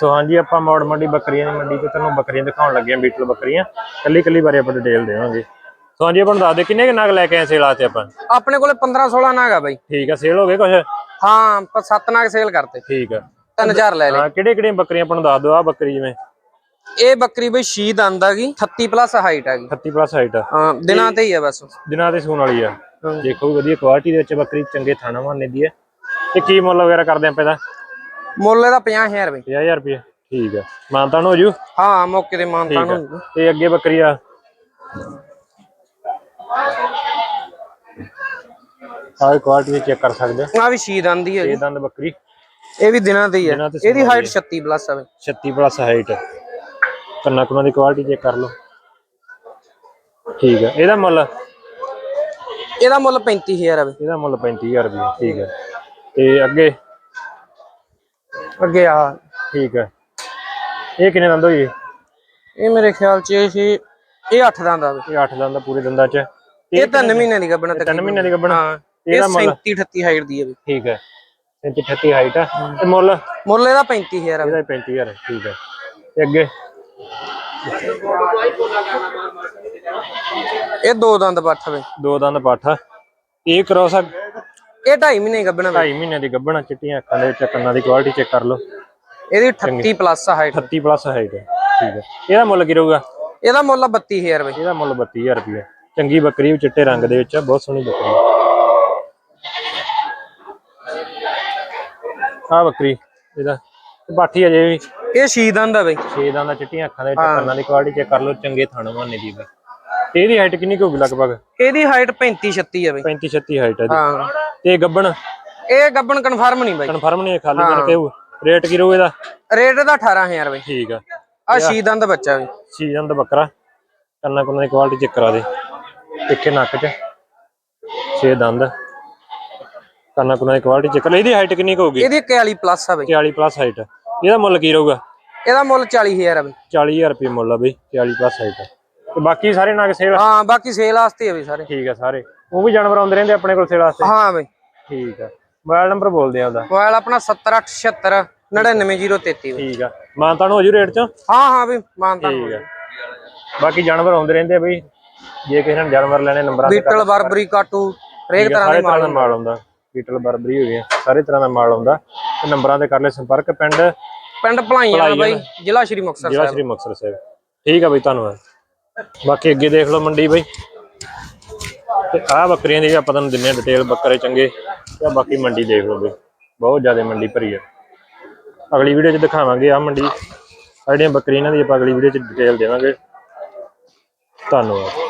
ਸੋ ਹਾਂਜੀ ਆਪਾਂ ਮੌੜ ਮੰਡੀ ਬੱਕਰੀਆਂ ਦੀ ਮੰਡੀ ਤੇ ਤੁਹਾਨੂੰ ਬੱਕਰੀਆਂ ਦਿਖਾਉਣ ਲੱਗੇ ਆਂ ਬੀਟਲ ਬੱਕਰੀਆਂ। ਕੱਲੀ ਕੱਲੀ ਬਾਰੇ ਆਪਾਂ ਡਿਟੇਲ ਦੇਵਾਂਗੇ। ਸੋ ਹਾਂਜੀ ਆਪਾਂ ਨੂੰ ਦੱਸ ਦੇ ਕਿੰਨੇ ਕੁ ਨਗ ਲੈ ਕੇ ਆਏ ਸੇਲ ਆਤੇ ਆਪਾਂ? ਆਪਣੇ ਕੋਲੇ 15 16 ਨਾਗ ਆ ਬਾਈ। ਠੀਕ ਆ ਸੇਲ ਹੋ ਗਏ ਕੁਛ? ਹਾਂ ਪਰ ਸੱਤ ਨਾਗ ਸੇਲ ਕਰਤੇ। ਠੀਕ ਆ। 3000 ਲੈ ਲੈ ਹਾਂ ਕਿਹੜੇ ਕਿਹੜੀਆਂ ਬੱਕਰੀਆਂ ਆਪਾਂ ਨੂੰ ਦੱਸ ਦਿਓ ਆ ਬੱਕਰੀ ਜਿਵੇਂ? ਇਹ ਬੱਕਰੀ ਬਈ ਸ਼ੀਦ ਦੰਦ ਆ ਗਈ 38 ਪਲੱਸ ਹਾਈਟ ਆ ਗਈ। 38 ਪਲੱਸ ਹਾਈਟ ਆ। ਹਾਂ ਦਿਨਾਂ ਤੇ ਹੀ ਆ ਬਸ। ਦਿਨਾਂ ਤੇ ਸੂਣ ਵਾਲੀ ਆ। ਦੇਖੋ ਵੀ ਵਧੀਆ ਕੁਆਲਿਟੀ ਦੇ ਵਿੱਚ ਬੱਕਰੀ ਚੰਗੇ ਥਾਣਾ ਮਾਨੇ ਦੀ ਹੈ ਤੇ ਕੀ ਮੁੱਲ ਵਗੈਰਾ ਕਰਦੇ ਆਪਾਂ ਇਹਦਾ? ਮੁੱਲ ਇਹਦਾ 50000 ਰੁਪਏ। 50000 ਰੁਪਏ। ਠੀਕ ਆ। ਮਾਨਤਾਨ ਹੋ ਜੂ? ਹਾਂ ਮੌਕੇ ਤੇ ਮਾਨਤਾ ਠੀਕ ਆ। ਨੂੰ ਤੇ ਅੱਗੇ ਬੱਕਰੀ ਆ ਆਹ ਕੁਆਲਿਟੀ ਚੈੱਕ ਕਰ ਸਕਦੇ ਹੋ ਆ ਵੀ ਸ਼ੀਦ ਆਂਦੀ ਹੈ ਇਹ ਦੰਦ ਬੱਕਰੀ। ਇਹ ਵੀ ਦਿਨਾਂ ਤੇ ਹੀ ਆ। ਦਿਨਾਂ ਤੇ ਇਹਦੀ ਹਾਈਟ 36 ਪਲੱਸ ਬਈ। 36 ਪਲੱਸ ਹਾਈਟ ਕੰਨਾ ਕੁਨਾ ਦੀ ਕੁਆਲਿਟੀ ਚੈੱਕ ਕਰ ਲਓ। ਠੀਕ ਹੈ ਇਹਦਾ ਮੁੱਲ? ਇਹਦਾ ਮੁੱਲ 35000 ਆ ਬਈ। ਇਹਦਾ ਮੁੱਲ 35000 ਰੁਪਏ। ਠੀਕ ਹੈ ਤੇ ਅੱਗੇ? ਅੱਗੇ ਆ। ਠੀਕ ਹੈ। ਇਹ ਕਿੰਨੇ ਦੰਦ ਹੋਈ ਇਹ ਮੇਰੇ ਖਿਆਲ ਚ ਇਹ ਸੀ ਇਹ 8 ਦੰਦ ਆ ਇਹ 8 ਦੰਦ ਪੂਰੇ ਦੰਦਾਂ ਚ। ਇਹ 3 ਮਹੀਨੇ ਦੀ ਗੱਬਣਾ ਤੱਕ ਤਿੰਨ ਮਹੀਨਿਆਂ ਦੀ ਗੱਭਣ ਹਾਂ ਇਹ ਇਹਦਾ ਮੁੱਲ? 37 38 ਹਾਈਟ ਦੀ ਆ ਬਈ। ਠੀਕ ਹੈ। 37 38 ਹਾਈਟ ਆ। ਤੇ ਮੁੱਲ? ਮੁੱਲ ਇਹਦਾ 35000 ਆ। ਇਹਦਾ 35000 ਹੈ ਠੀਕ ਹੈ। ਤੇ ਅੱਗੇ? ਇਹ ਦੋ ਦੰਦ ਪੱਠ ਬਈ। ਦੋ ਦੰਦ ਪਾਠਾ ਇਹ ਕ੍ਰੋਸ ਆ। ਇਹ 2.5 ਮਹੀਨੇ ਗੱਬਣਾ ਬਈ 2.5 ਮਹੀਨੇ ਦੀ ਗੱਭਣਾ ਚਿੱਟੀਆਂ ਅੱਖਾਂ ਦੇ ਵਿੱਚ ਕੰਨਾਂ ਦੀ ਕੁਆਲਿਟੀ ਚੈੱਕ ਕਰ ਲਓ। ਇਹਦੀ 38 ਪਲੱਸ ਹਾਈਟ 38 ਪਲੱਸ ਹਾਈਟ ਹੈ ਠੀਕ ਹੈ। ਇਹਦਾ ਮੁੱਲ ਕੀ ਰਹੂਗਾ? ਇਹਦਾ ਮੁੱਲ ਆ 32000 ਬਈ। ਇਹਦਾ ਮੁੱਲ 32000 ਰੁਪਏ ਚੰਗੀ ਬੱਕਰੀ ਵੀ ਚਿੱਟੇ ਰੰਗ ਦੇ ਵਿੱਚ ਆ ਬਹੁਤ ਸੋਹਣੀ ਬੱਕਰੀ। ਆ ਬੱਕਰੀ ਇਹਦਾ। ਬਾਠੀ ਅਜੇ ਵੀ। ਇਹ ਸ਼ੀਦ ਆ ਬਈ। ਛੇ ਦੰਦਾਂ ਚਿੱਟੀਆਂ ਅੱਖਾਂ ਦੇ ਵਿੱਚ ਕੰਨਾਂ ਦੀ ਕੁਆਲਿਟੀ ਚੈੱਕ ਕਰ ਲਓ ਚੰਗੇ ਥਣ ਮਾਨੇ ਦੀ ਵੀ ਤੇ ਇਹਦੀ ਹਾਈਟ ਕਿੰਨੀ ਕੁ ਹੋਊਗੀ ਲਗਭਗ? ਇਹਦੀ ਹਾਈਟ 35 36 ਆ ਬਈ। 35 36 ਹਾਈਟ ਹੈ ਹਾਂ। ਤੇ ਗੱਬਣ? ਇਹ ਗੱਬਣ ਕਨਫਰਮ ਨਹੀਂ ਬਾਈ। ਕਨਫਰਮ ਨਹੀਂ ਖਾਲੀ ਮਿਲ ਕੇ ਹੋਊ ਰੇਟ ਕੀ ਰਹੂ ਇਹਦਾ? ਰੇਟ ਇਹਦਾ 18000 ਬਈ। ਠੀਕ ਆ। ਆ। ਸ਼ੀਦ ਦੰਦ ਬੱਚਾ ਬਈ ਸੀਜ਼ਨ ਦਾ ਬੱਕਰਾ। ਕੰਨਾਂ ਕੁੰਨਾਂ ਦੀ ਕੁਆਲਿਟੀ ਚੈੱਕ ਕਰਾ ਦੇ। ਤਿੱਖੇ ਨੱਕ 'ਚ। ਛੇ ਦੰਦ। ਕੰਨਾਂ ਕੁੰਨਾਂ ਦੀ ਕੁਆਲਿਟੀ ਚੈੱਕ ਕਰ ਇਹਦੀ ਹਾਈਟ ਕਿੰਨੀ ਹੋਊਗੀ? ਇਹਦੀ 41 ਪਲੱਸ ਆ ਬਈ। 40 ਪਲੱਸ ਹਾਈਟ ਇਹਦਾ ਮੁੱਲ ਕੀ ਰਹੂਗਾ? ਇਹਦਾ ਮੁੱਲ 40000 ਆ ਬਈ। 40000 ਰੁਪਏ ਮੁੱਲ ਆ ਬਈ। 40 ਪਲੱਸ ਹਾਈਟ ਤੇ ਬਾਕੀ ਸਾਰੇ ਨਗ ਸੇਲ ਹਾਂ ਬਾਕੀ ਸੇਲ ਵਾਸਤੇ ਆ ਬਈ ਸਾਰੇ। ਠੀਕ ਆ ਸਾਰੇ। ਉਹ ਵੀ ਜਾਨਵਰ ਆਉਂਦੇ ਰਹਿੰਦੇ ਆਪਣੇ ਕੋਲ ਸੇਲ ਵਾਸਤੇ। ਹਾਂ ਬਈ। ਠੀਕ ਆ। ਮੋਬਾਈਲ ਨੰਬਰ ਬੋਲਦੇ ਆ ਉਹਦਾ। ਮੋਬਾਈਲ ਆਪਣਾ 70876 99033 ਬਈ। ਠੀਕ ਆ। ਮਾਨਤਾ ਨੂੰ ਹੋ ਜੂ ਰੇਟ 'ਚ? ਹਾਂ ਹਾਂ ਬਈ ਮਾਨਤਾ ਠੀਕ ਆ। ਬਾਕੀ ਜਾਨਵਰ ਆਉਂਦੇ ਰਹਿੰਦੇ ਆ ਬਈ। ਜੇ ਕਿਸੇ ਨੇ ਜਾਨਵਰ ਲੈਣੇ ਨੰਬਰਾਂ ਤੇ ਬੀਟਲ ਬਰਬਰੀ ਕਾਟੂ ਹਰੇਕ ਤਰ੍ਹਾਂ ਦੇ ਮਾਲ ਆਉਂਦਾ। ਬੀਟਲ ਬਰਬਰੀ ਹੋ ਗਿਆ ਸਾਰੇ ਤਰ੍ਹਾਂ ਦਾ ਮਾਲ ਆਉਂਦਾ। ਤੇ ਨੰਬਰਾਂ ਤੇ ਕਰ ਲੈ ਸੰਪਰਕ ਪਿੰਡ ਪਿੰਡ ਭਲਾਈਆਂ ਬਾਈ ਜ਼ਿਲ੍ਹਾ ਸ਼੍ਰੀ ਮੁਕਤਸਰ ਜ਼ਿਲ੍ਹਾ ਸਾਹਿਬ। ਸ਼੍ਰੀ ਮੁਕਤਸਰ ਸਾਹਿਬ। ਠੀਕ ਆ ਬਈ ਧੰਨਵਾਦ। ਬਾਕੀ ਅੱਗੇ ਦੇਖ ਲਓ ਮੰਡੀ ਬਈ। ਤੇ ਆਹ ਬੱਕਰੀਆਂ ਦੀ ਵੀ ਆਪਾਂ ਤੁਹਾਨੂੰ ਦਿੰਨੇ ਆ ਡਿਟੇਲ ਬੱਕਰੇ ਚੰਗੇ ਤੇ ਆਹ ਬਾਕੀ ਮੰਡੀ ਦੇਖ ਲਓ ਬਈ ਬਹੁਤ ਜ਼ਿਆਦਾ ਮੰਡੀ ਭਰੀ ਆ। ਅਗਲੀ ਵੀਡੀਓ 'ਚ ਦਿਖਾਵਾਂਗੇ ਆਹ ਮੰਡੀ, ਆਹ ਜਿਹੜੀਆਂ ਬੱਕਰੀਆਂ ਇਹਨਾਂ ਦੀ ਆਪਾਂ ਅਗਲੀ ਵੀਡੀਓ 'ਚ ਡਿਟੇਲ ਦੇਵਾਂਗੇ। ਧੰਨਵਾਦ।